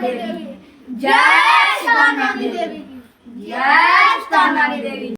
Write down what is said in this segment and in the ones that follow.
ਦੇਵੀ। ਜੈ ਸ਼ਤਾਨਾਨੀ ਦੇਵੀ। ਜੈ ਸ਼ਤਾਨਾਨੀ ਦੇਵੀ।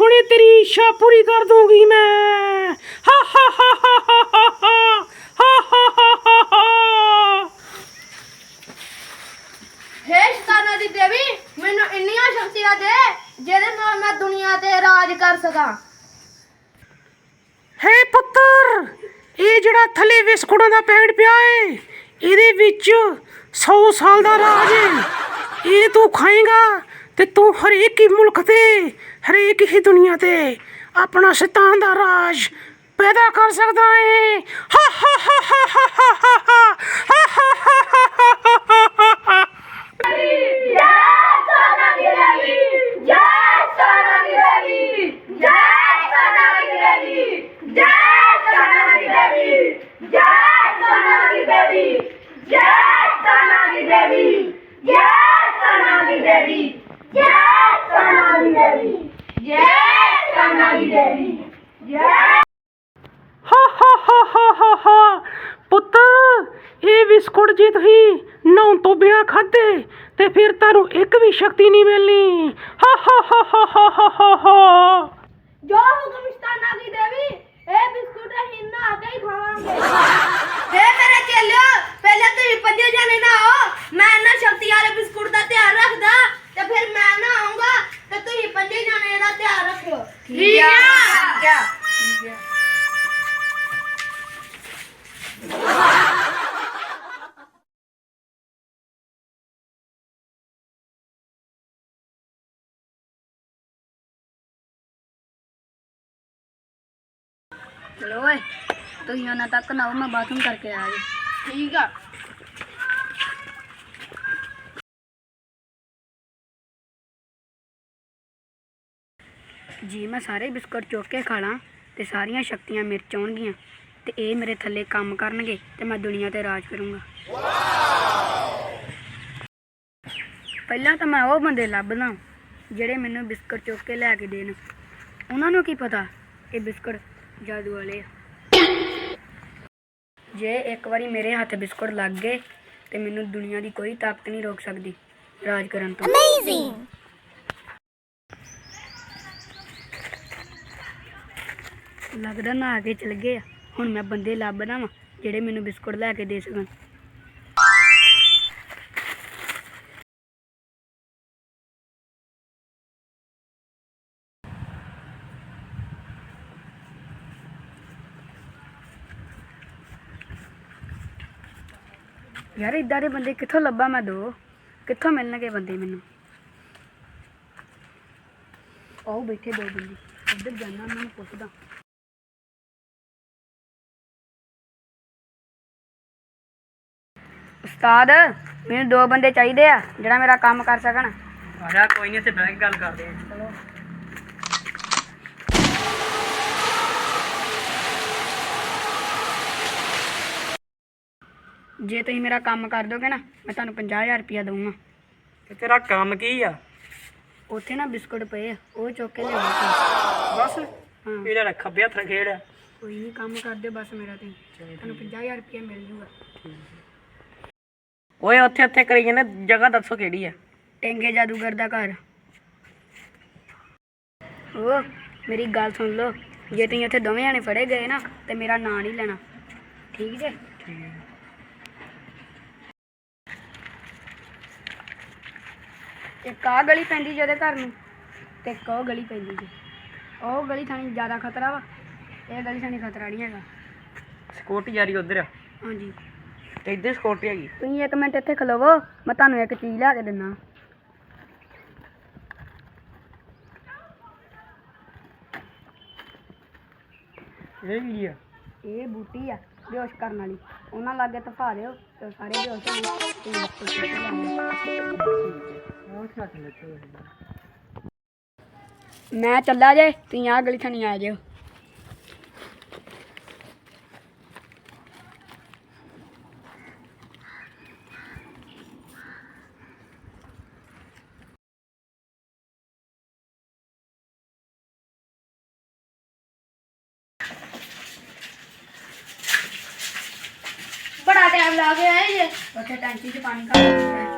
ਹੁਣੇ ਤੇਰੀ ਇੱਛਾ ਪੂਰੀ ਕਰ ਦੂੰਗੀ ਮੈਂ ਹਾ ਹਾ ਹਾ ਹਾ ਹਾ ਹਾ ਹੇ ਸ਼ਤਾਨਾ ਦੀ ਦੇਵੀ ਮੈਨੂੰ ਇੰਨੀਆਂ ਸ਼ਕਤੀਆਂ ਦੇ ਜਿਹਦੇ ਨਾਲ ਮੈਂ ਦੁਨੀਆ ਤੇ ਰਾਜ ਕਰ ਸਕਾਂ ਹੇ ਪੁੱਤਰ ਇਹ ਜਿਹੜਾ ਥੱਲੇ ਵਿਸਕੁਟਾਂ ਦਾ ਪੈਕਟ ਪਿਆ ਏ ਇਹਦੇ ਵਿੱਚ 100 ਸਾਲ ਦਾ ਰਾਜ ਏ ਇਹ ਤੂੰ ਖਾਏਗਾ ਤੇ ਤੂੰ ਹਰੇਕ ਹੀ ਮੁਲਕ ਤੇ ਹਰੇਕ ਹੀ ਦੁਨੀਆ ਤੇ ਆਪਣਾ ਸ਼ੈਤਾਨ ਦਾ ਰਾਜ ਪੈਦਾ ਕਰ ਸਕਦਾ ਏ ਹਾ ਹਾ ਹਾ ਹਾ ਹਾ ਹਾ ਹਾ ਹਾ ਹਾ ਹਾ ਹਾ ਹਾ ਹਾ ਹਾ ਬਿਸਕੁਟ ਜੇ ਤੁਸੀਂ ਨਹਾਉਣ ਤੋਂ ਬਿਨਾ ਖਾਦੇ ਤੇ ਫਿਰ ਤੁਹਾਨੂੰ ਇੱਕ ਵੀ ਸ਼ਕਤੀ ਨਹੀਂ ਮਿਲਣੀ। ਹਾ ਹਾ ਹਾ ਹਾ ਹਾ ਹਾ ਹਾ ਹਾ। ਜੋ ਹੁਕਮ ਸ਼ਤਾਨਾ ਦੀ ਦੇਵੀ ਇਹ ਬਿਸਕੁਟ ਅਸੀਂ ਨਹਾ ਕੇ ਹੀ ਖਾਵਾਂਗੇ। ਹੇ ਮੇਰੇ ਚੇਲਿਓ ਪਹਿਲੇ ਤੁਸੀਂ ਪੰਜੇ ਜਾਣੇ ਨਹਾਓ। ਮੈਂ ਇਹਨਾਂ ਸ਼ਕਤੀ ਵਾਲੇ ਬਿਸਕੁਟ ਦਾ ਧਿਆਨ ਰੱਖਦਾ ਤੇ ਫਿਰ ਮੈਂ ਨਹਾਉਂਗਾ ਤੇ ਤੁਸੀਂ ਪੰਜੇ ਜਾਣੇ ਇਹਦਾ ਧਿਆਨ ਰੱਖਿਓ। ਠੀਕ ਆ। ਚਲੋ ਓਏ ਤੁਸੀਂ ਉਹਨਾਂ ਤੱਕ ਨਾ ਆਓ ਮੈਂ ਬਾਥਰੂਮ ਕਰਕੇ ਆ ਜੀ ਠੀਕ ਆ। ਜੀ ਮੈਂ ਸਾਰੇ ਬਿਸਕੁਟ ਚੁੱਕ ਕੇ ਖਾ ਲਾਂ ਤੇ ਸਾਰੀਆਂ ਸ਼ਕਤੀਆਂ ਮੇਰੇ 'ਚ ਆਉਣਗੀਆਂ ਤੇ ਇਹ ਮੇਰੇ ਥੱਲੇ ਕੰਮ ਕਰਨਗੇ ਤੇ ਮੈਂ ਦੁਨੀਆ ਤੇ ਰਾਜ ਕਰੂੰਗਾ। ਪਹਿਲਾਂ ਤਾਂ ਮੈਂ ਉਹ ਬੰਦੇ ਲੱਭਦਾ ਜਿਹੜੇ ਮੈਨੂੰ ਬਿਸਕੁਟ ਚੁੱਕ ਕੇ ਲੈ ਕੇ ਦੇਣ। ਉਹਨਾਂ ਨੂੰ ਕੀ ਪਤਾ ਇਹ ਬਿਸਕੁਟ ਜਾਦੂ ਵਾਲੇ ਆ। ਜੇ ਇੱਕ ਵਾਰੀ ਮੇਰੇ ਹੱਥ ਬਿਸਕੁਟ ਲੱਗ ਗਏ ਤੇ ਮੈਨੂੰ ਦੁਨੀਆ ਦੀ ਕੋਈ ਤਾਕਤ ਨਹੀਂ ਰੋਕ ਸਕਦੀ ਰਾਜ ਕਰਨ ਤੋਂ। ਲੱਗਦਾ ਨਾ ਕੇ ਚਲ ਗਏ ਆ। ਹੁਣ ਮੈਂ ਬੰਦੇ ਲੱਭਦਾ ਵਾਂ ਜਿਹੜੇ ਮੈਨੂੰ ਬਿਸਕੁਟ ਲੈ ਕੇ ਦੇ ਸਕਣ। ਯਾਰ ਇਦਾਂ ਦੇ ਬੰਦੇ ਕਿੱਥੋਂ ਲੱਭਾਂ ਮੈਂ ਦੋ? ਕਿੱਥੋਂ ਮਿਲਣਗੇ ਬੰਦੇ ਮੈਨੂੰ? ਆਓ ਬੈਠੇ ਦੋ ਬੰਦੇ। ਉੱਧਰ ਜਾਣਾ ਉਹਨਾਂ ਨੂੰ ਪੁੱਛਦਾ। ਉਸਤਾਦ ਮੈਨੂੰ ਦੋ ਬੰਦੇ ਚਾਹੀਦੇ ਆ ਜਿਹੜਾ ਮੇਰਾ ਕੰਮ ਕਰ ਸਕਣ। ਆਜਾ ਕੋਈ ਨਹੀਂ ਇੱਥੇ ਕੇ ਗੱਲ ਕਰਦੇ ਆ ਚਲੋ। ਜੇ ਤੁਸੀਂ ਮੇਰਾ ਕੰਮ ਕਰ ਦੋਗੇ ਨਾ ਮੈਂ ਤੁਹਾਨੂੰ 50000 ਰੁਪਇਆ ਦਊਂਗਾ। ਤੇ ਤੇਰਾ ਕੰਮ ਕੀ ਆ? ਉੱਥੇ ਨਾ ਬਿਸਕੁਟ ਪਏ ਆ ਉਹ ਚੁੱਕ ਕੇ ਲਿਆਓ ਬਸ? ਹਾਂ। ਇਹਦਾ ਖੱਬੇ ਹੱਥ ਖੇਡ। ਆ ਕੋਈ ਨਹੀਂ ਕੰਮ ਕਰ ਦਿਓ ਬਸ ਮੇਰਾ ਤੇ। ਤੁਹਾਨੂੰ 50000 ਰੁਪਇਆ ਮਿਲ ਜੂਗਾ। ਓਏ ਉੱਥੇ ਉੱਥੇ ਕਰੀ ਜਾਂਦੇ ਜਗ੍ਹਾ ਦੱਸੋ ਕਿਹੜੀ ਆ? ਟੈਂਗੇ ਜਾਦੂਗਰ ਦਾ ਘਰ। ਉਹ ਮੇਰੀ ਗੱਲ ਸੁਣ ਲਓ। ਜੇ ਤੁਸੀਂ ਉੱਥੇ ਦੋਵੇਂ ਜਾਣੇ ਫੜੇ ਗਏ ਨਾ ਤੇ ਮੇਰਾ ਨਾਂ ਨਹੀਂ ਲੈਣਾ। ਠੀਕ ਜੇ? ਇੱਕ ਆ ਗਲੀ ਪੈਂਦੀ ਜਿਹਦੇ ਘਰ ਨੂੰ ਤੇ ਇੱਕ ਉਹ ਗਲੀ ਪੈਂਦੀ ਜੀ। ਉਹ ਗਲੀ ਥਾਣੀ ਜ਼ਿਆਦਾ ਖਤਰਾ ਵਾ। ਇਹ ਗਲੀ ਥਾਣੀ ਖਤਰਾ ਨਹੀਂ ਹੈਗਾ। ਸਿਕਿਉਰਟੀ ਜਾਰੀ ਉਧਰ ਆ। ਹਾਂਜੀ। ਤੇ ਇੱਧਰ ਸਿਕਿਉਰਟੀ ਹੈਗੀ। ਤੁਸੀਂ ਇੱਕ ਮਿੰਟ ਇੱਥੇ ਖਲੋਵੋ ਮੈਂ ਤੁਹਾਨੂੰ ਇੱਕ ਚੀਜ਼ ਲਿਆ ਕੇ ਦਿੰਦਾ। ਇਹ ਕੀ ਆ? ਇਹ ਬੂਟੀ ਆ ਬੇਹੋਸ਼ ਕਰਨ ਵਾਲੀ। ਉਹਨਾਂ ਲਾਗੇ ਤਫਾ ਦਿਓ ਤੇ ਸਾਰੇ ਬੇਹੋਸ਼ ਹੋ ਜਾਣ ਮੈਂ ਚੱਲਾ ਜੇ ਤੁਸੀਂ ਆ ਗਲੀ ਥਣੀ ਆ ਜਿਓ। ਬੜਾ ਟਾਈਮ ਲੱਗ ਗਿਆ ਹੈ ਜੇ। ਉੱਥੇ ਟੈਂਕੀ 'ਚ ਪਾਣੀ ਕੱਢ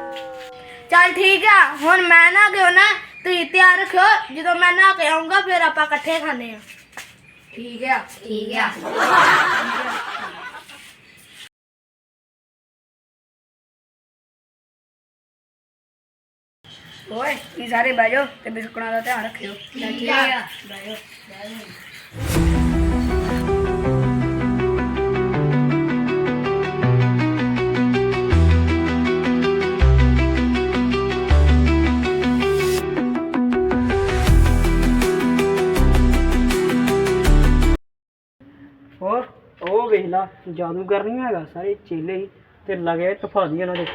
ਚੱਲ ਠੀਕ ਆ ਹੁਣ ਮੈਂ ਨਾ ਗਿਓ ਨਾ ਤੁਸੀਂ ਤਿਆਰ ਰੱਖਿਓ ਜਦੋਂ ਮੈਂ ਨਾ ਕੇ ਆਉਂਗਾ ਫਿਰ ਆਪਾਂ ਇਕੱਠੇ ਖਾਣੇ ਆ। ਠੀਕ ਆ ਠੀਕ ਆ। ਓਏ ਤੁਸੀਂ ਸਾਰੇ ਬਹਿ ਜਾਓ ਤੇ ਬਿਸਕੁਟਾਂ ਦਾ ਧਿਆਨ ਰੱਖਿਓ। ਠੀਕ ਆ। ਬਹਿ ਜਾਓ। ਹੋਰ ਉਹ ਵੇਖ ਲਾ ਜਾਦੂਗਰ ਨਹੀਂ ਹੈਗਾ ਸਾਰੇ ਚੇਲੇ ਹੀ ਤੇ ਲਗੇ ਤਫਾਦੀ ਉਹਨਾਂ ਦੇ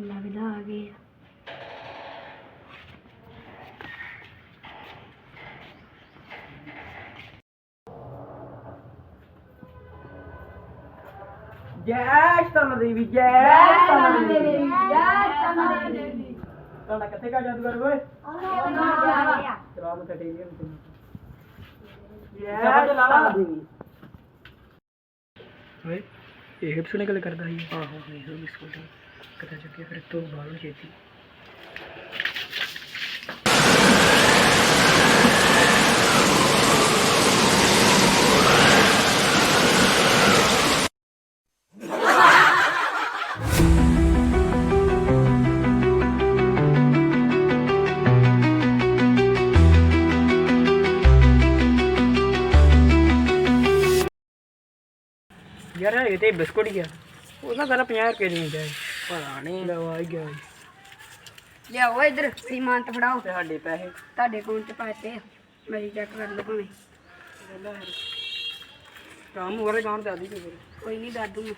ਲੱਗਦਾ ਆ ਗਏ ਆ। ਜੈ ਸਤਨ ਦੇਵੀ ਜੈ ਸਤਨ ਦੇਵੀ ਤੁਹਾਡਾ ਕਿੱਥੇ ਕਾ ਜਾਦੂਗਰ ਓਏ? ਚਲਾ ਮੱਥਾ ਟੇਕ ਗਿਆ ਜੈ ਸਤਨ ਦੇਵੀ ਓਏ ਇਹ ਕਿਥੋਂ ਨਿਕਲ ਕਰਦਾ ਸੀ? ਆਹੋ ਇਹ ਬਿਸਕੁਟ ਕਦਾ ਚੱਕੇ ਫਿਰ ਤੋਂ ਬਾਹਰ ਛੇਤੀ। ਯਾਰ ਇਹ ਤੇ ਬਿਸਕੁਟ ਹੀ ਆ। ਉਹ ਨਾ ਪਹਿਲਾਂ 50 ਰੁਪਏ ਦੀ ਜਾਏ ਪਤਾ ਨਹੀਂ। ਲਵਾ ਹੀ ਗਿਆ। ਲਿਆਓ ਇੱਧਰ ਸੀਮਾਨ ਤੇ ਫੜਾਓ। ਤੇ ਸਾਡੇ ਪੈਸੇ। ਤੁਹਾਡੇ ਅਕਾਊਂਟ 'ਚ ਪਾਤੇ ਆ। ਮੇਰੀ ਚੈੱਕ ਕਰ ਲਓ ਭਾਵੇਂ। ਕੰਮ ਹੋ ਰਿਹਾ ਗਾਉਣ ਤੇ ਆਦੀ ਕੋਈ ਨਹੀਂ ਦੱਸ ਦੂੰਗਾ